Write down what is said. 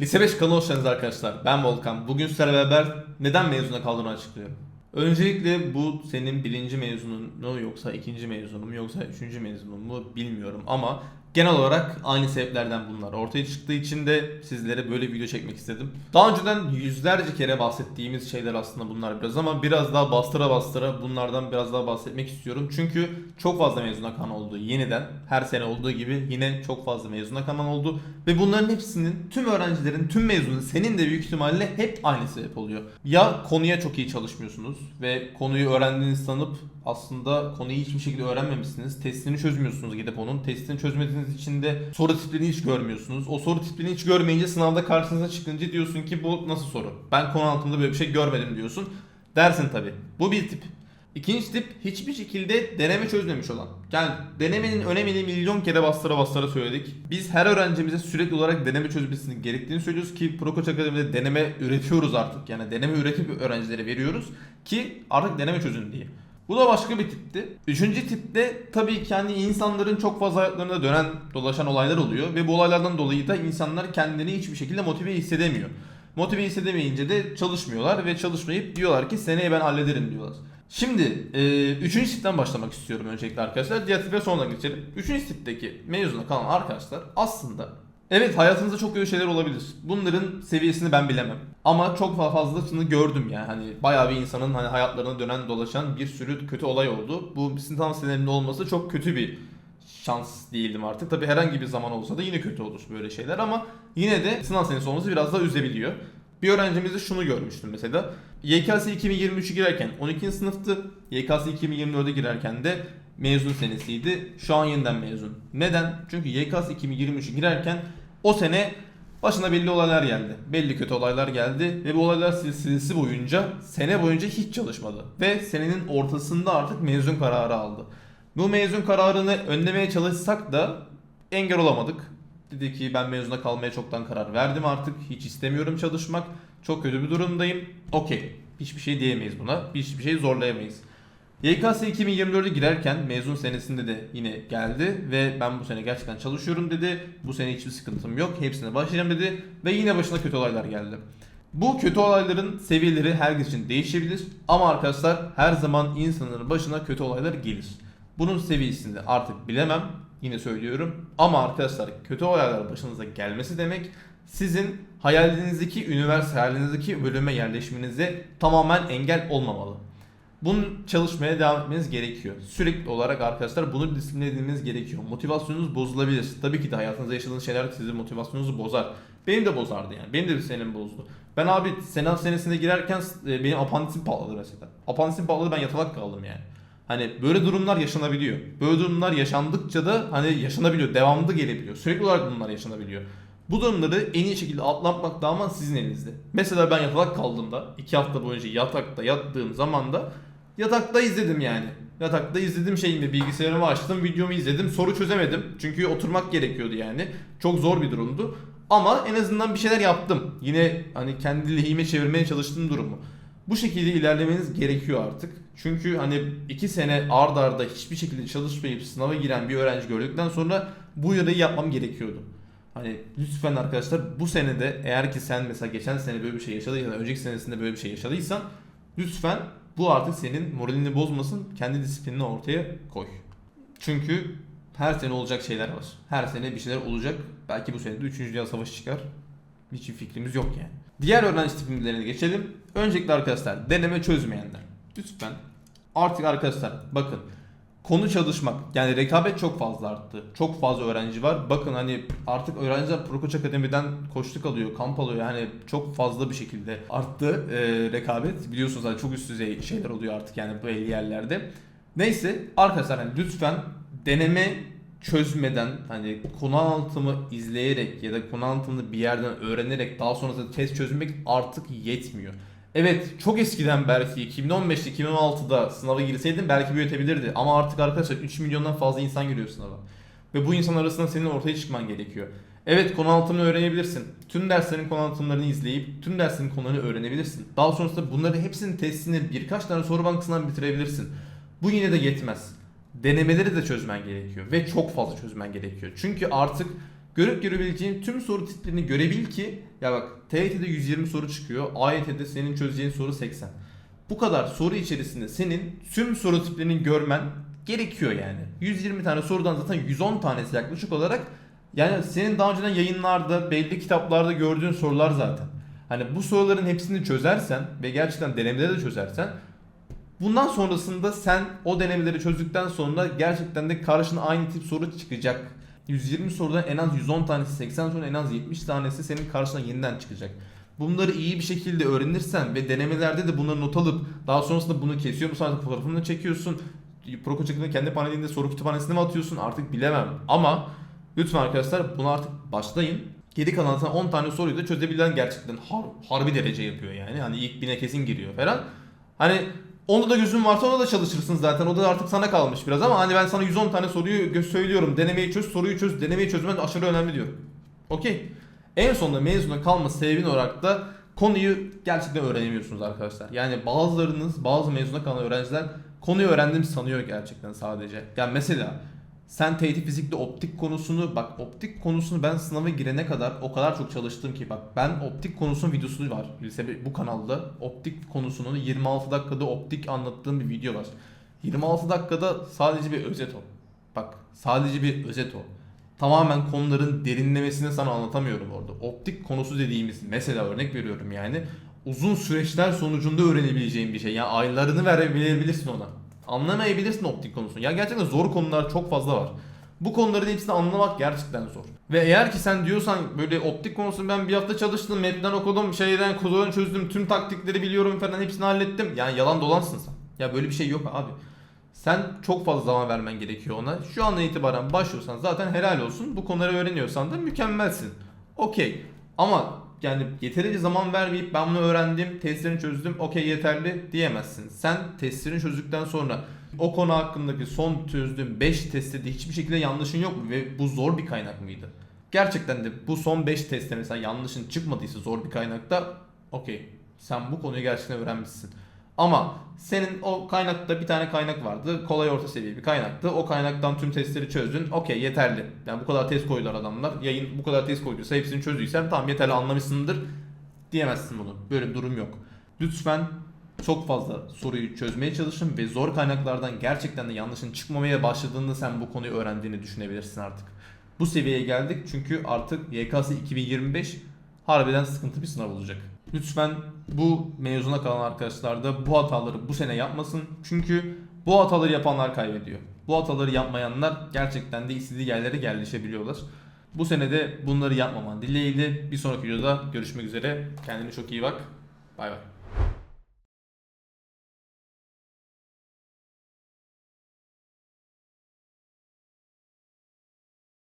Lise 5 kanalına hoş arkadaşlar. Ben Volkan. Bugün sizlerle beraber neden mezuna kaldığını açıklıyorum. Öncelikle bu senin birinci mezunun mu yoksa ikinci mezunun mu yoksa üçüncü mezunun mu bilmiyorum ama genel olarak aynı sebeplerden bunlar ortaya çıktığı için de sizlere böyle video çekmek istedim. Daha önceden yüzlerce kere bahsettiğimiz şeyler aslında bunlar biraz ama biraz daha bastıra bastıra bunlardan biraz daha bahsetmek istiyorum. Çünkü çok fazla mezuna kan oldu yeniden. Her sene olduğu gibi yine çok fazla mezuna kanan oldu. Ve bunların hepsinin tüm öğrencilerin, tüm mezunun senin de büyük ihtimalle hep aynı sebep oluyor. Ya konuya çok iyi çalışmıyorsunuz ve konuyu öğrendiğinizi sanıp aslında konuyu hiçbir şekilde öğrenmemişsiniz. Testini çözmüyorsunuz gidip onun. Testini çözmediğiniz için de soru tiplerini hiç görmüyorsunuz. O soru tiplerini hiç görmeyince sınavda karşınıza çıkınca diyorsun ki bu nasıl soru? Ben konu altında böyle bir şey görmedim diyorsun. Dersin tabi. Bu bir tip. İkinci tip hiçbir şekilde deneme çözmemiş olan. Yani denemenin önemini milyon kere bastıra bastıra söyledik. Biz her öğrencimize sürekli olarak deneme çözmesini gerektiğini söylüyoruz ki Prokoç Akademi'de deneme üretiyoruz artık. Yani deneme üretip öğrencilere veriyoruz ki artık deneme çözün diye. Bu da başka bir tipti. Üçüncü tipte tabii ki hani insanların çok fazla hayatlarında dönen dolaşan olaylar oluyor ve bu olaylardan dolayı da insanlar kendini hiçbir şekilde motive hissedemiyor. Motive hissedemeyince de çalışmıyorlar ve çalışmayıp diyorlar ki seneye ben hallederim diyorlar. Şimdi e, üçüncü tipten başlamak istiyorum öncelikle arkadaşlar. Diğer tipe sonra geçelim. Üçüncü tipteki mezuna kalan arkadaşlar aslında Evet hayatınızda çok kötü şeyler olabilir. Bunların seviyesini ben bilemem. Ama çok fa- fazlasını gördüm yani. Hani bayağı bir insanın hani hayatlarına dönen dolaşan bir sürü kötü olay oldu. Bu sınav senelerinde olması çok kötü bir şans değildim artık. Tabi herhangi bir zaman olsa da yine kötü olur böyle şeyler ama yine de sınav senesi olması biraz daha üzebiliyor. Bir öğrencimizde şunu görmüştüm mesela. YKS 2023'ü girerken 12. sınıftı. YKS 2024'e girerken de mezun senesiydi. Şu an yeniden mezun. Neden? Çünkü YKS 2023'ü girerken o sene başına belli olaylar geldi. Belli kötü olaylar geldi ve bu olaylar silsilesi boyunca sene boyunca hiç çalışmadı. Ve senenin ortasında artık mezun kararı aldı. Bu mezun kararını önlemeye çalışsak da engel olamadık. Dedi ki ben mezuna kalmaya çoktan karar verdim artık. Hiç istemiyorum çalışmak. Çok kötü bir durumdayım. Okey. Hiçbir şey diyemeyiz buna. Hiçbir şey zorlayamayız. YKS 2024'e girerken mezun senesinde de yine geldi ve ben bu sene gerçekten çalışıyorum dedi. Bu sene hiçbir sıkıntım yok. Hepsine başlayacağım dedi ve yine başına kötü olaylar geldi. Bu kötü olayların seviyeleri herkes için değişebilir ama arkadaşlar her zaman insanların başına kötü olaylar gelir. Bunun seviyesini artık bilemem. Yine söylüyorum. Ama arkadaşlar kötü olaylar başınıza gelmesi demek sizin hayalinizdeki üniversite, hayalinizdeki bölüme yerleşmenize tamamen engel olmamalı. Bunun çalışmaya devam etmeniz gerekiyor. Sürekli olarak arkadaşlar bunu disipline edilmeniz gerekiyor. Motivasyonunuz bozulabilir. Tabii ki de hayatınızda yaşadığınız şeyler sizin motivasyonunuzu bozar. Benim de bozardı yani. Benim de bir senem bozdu. Ben abi sınav senesine girerken e, benim apandisim patladı mesela. Apandisim patladı ben yatalak kaldım yani. Hani böyle durumlar yaşanabiliyor. Böyle durumlar yaşandıkça da hani yaşanabiliyor. Devamlı gelebiliyor. Sürekli olarak bunlar yaşanabiliyor. Bu durumları en iyi şekilde atlatmak tamamen sizin elinizde. Mesela ben yatalak kaldığımda, iki hafta boyunca yatakta yattığım zaman da yatakta izledim yani. Yatakta izledim şeyimi, bilgisayarımı açtım, videomu izledim. Soru çözemedim. Çünkü oturmak gerekiyordu yani. Çok zor bir durumdu. Ama en azından bir şeyler yaptım. Yine hani kendi lehime çevirmeye çalıştığım durumu. Bu şekilde ilerlemeniz gerekiyor artık. Çünkü hani iki sene ard arda hiçbir şekilde çalışmayıp sınava giren bir öğrenci gördükten sonra bu uyarıyı yapmam gerekiyordu. Hani lütfen arkadaşlar bu senede eğer ki sen mesela geçen sene böyle bir şey yaşadıysan, önceki senesinde böyle bir şey yaşadıysan lütfen bu artık senin moralini bozmasın, kendi disiplinini ortaya koy. Çünkü her sene olacak şeyler var. Her sene bir şeyler olacak. Belki bu sene de 3. Dünya Savaşı çıkar. Hiçbir fikrimiz yok yani. Diğer öğrenci tiplerine geçelim. Öncelikle arkadaşlar deneme çözmeyenler. Lütfen artık arkadaşlar bakın konu çalışmak yani rekabet çok fazla arttı. Çok fazla öğrenci var. Bakın hani artık öğrenciler Prokoç Akademi'den koçluk alıyor, kamp alıyor. Yani çok fazla bir şekilde arttı e, rekabet. Biliyorsunuz hani çok üst düzey şeyler oluyor artık yani belli yerlerde. Neyse arkadaşlar hani lütfen deneme çözmeden hani konu anlatımı izleyerek ya da konu anlatımını bir yerden öğrenerek daha sonrasında test çözmek artık yetmiyor. Evet çok eskiden belki 2015'te 2016'da sınava girseydim belki büyütebilirdi ama artık arkadaşlar 3 milyondan fazla insan giriyor sınava. Ve bu insan arasında senin ortaya çıkman gerekiyor. Evet konu anlatımını öğrenebilirsin. Tüm derslerin konu anlatımlarını izleyip tüm derslerin konularını öğrenebilirsin. Daha sonrasında bunları hepsinin testini birkaç tane soru bankasından bitirebilirsin. Bu yine de yetmez. Denemeleri de çözmen gerekiyor ve çok fazla çözmen gerekiyor. Çünkü artık Görüp görebileceğin tüm soru tiplerini görebil ki ya bak TYT'de 120 soru çıkıyor. AYT'de senin çözeceğin soru 80. Bu kadar soru içerisinde senin tüm soru tiplerini görmen gerekiyor yani. 120 tane sorudan zaten 110 tanesi yaklaşık olarak yani senin daha önceden yayınlarda belli kitaplarda gördüğün sorular zaten. Hani bu soruların hepsini çözersen ve gerçekten denemeleri de çözersen bundan sonrasında sen o denemeleri çözdükten sonra gerçekten de karşına aynı tip soru çıkacak. 120 sorudan en az 110 tanesi, 80 sorudan en az 70 tanesi senin karşına yeniden çıkacak. Bunları iyi bir şekilde öğrenirsen ve denemelerde de bunları not alıp daha sonrasında bunu kesiyor musun artık fotoğrafını çekiyorsun. Proko çıktığında kendi panelinde soru kütüphanesine mi atıyorsun artık bilemem. Ama lütfen arkadaşlar buna artık başlayın. Geri kalan zaten 10 tane soruyu da çözebilen gerçekten har, harbi derece yapıyor yani. Hani ilk bine kesin giriyor falan. Hani onda da gözün varsa ona da çalışırsın zaten. O da artık sana kalmış biraz ama hani ben sana 110 tane soruyu söylüyorum. Denemeyi çöz, soruyu çöz. Denemeyi çözmen aşırı önemli diyorum. Okey. En sonunda mezuna kalma sebebin olarak da konuyu gerçekten öğrenemiyorsunuz arkadaşlar. Yani bazılarınız, bazı mezuna kalan öğrenciler konuyu öğrendim sanıyor gerçekten sadece. Yani mesela sen TYT fizikte optik konusunu bak optik konusunu ben sınava girene kadar o kadar çok çalıştım ki bak ben optik konusunun videosu var lise bu kanalda optik konusunun 26 dakikada optik anlattığım bir video var. 26 dakikada sadece bir özet o. Bak sadece bir özet o. Tamamen konuların derinlemesini sana anlatamıyorum orada. Optik konusu dediğimiz mesela örnek veriyorum yani uzun süreçler sonucunda öğrenebileceğin bir şey. Yani aylarını verebilirsin ona. Anlamayabilirsin optik konusunu. Ya gerçekten zor konular çok fazla var. Bu konuların hepsini anlamak gerçekten zor. Ve eğer ki sen diyorsan böyle optik konusunu ben bir hafta çalıştım, map'ten okudum, şeyden kodunu çözdüm, tüm taktikleri biliyorum falan hepsini hallettim. Yani yalan dolansın sen. Ya böyle bir şey yok abi. Sen çok fazla zaman vermen gerekiyor ona. Şu andan itibaren başlıyorsan zaten helal olsun. Bu konuları öğreniyorsan da mükemmelsin. Okey. Ama yani yeterince zaman vermeyip ben bunu öğrendim, testlerini çözdüm, okey yeterli diyemezsin. Sen testlerini çözdükten sonra o konu hakkındaki son çözdüğün 5 testte de hiçbir şekilde yanlışın yok mu? Ve bu zor bir kaynak mıydı? Gerçekten de bu son 5 testte mesela yanlışın çıkmadıysa zor bir kaynakta okey. Sen bu konuyu gerçekten öğrenmişsin. Ama senin o kaynakta bir tane kaynak vardı. Kolay orta seviye bir kaynaktı. O kaynaktan tüm testleri çözdün. Okey yeterli. Yani bu kadar test koydular adamlar. Yayın bu kadar test koyduysa hepsini çözdüysen tamam yeterli anlamışsındır diyemezsin bunu. Böyle bir durum yok. Lütfen çok fazla soruyu çözmeye çalışın ve zor kaynaklardan gerçekten de yanlışın çıkmamaya başladığında sen bu konuyu öğrendiğini düşünebilirsin artık. Bu seviyeye geldik çünkü artık YKS 2025 harbiden sıkıntı bir sınav olacak. Lütfen bu mezuna kalan arkadaşlar da bu hataları bu sene yapmasın. Çünkü bu hataları yapanlar kaybediyor. Bu hataları yapmayanlar gerçekten de istediği yerlere yerleşebiliyorlar. Bu sene de bunları yapmaman dileğiyle bir sonraki videoda görüşmek üzere. Kendine çok iyi bak. Bay bay.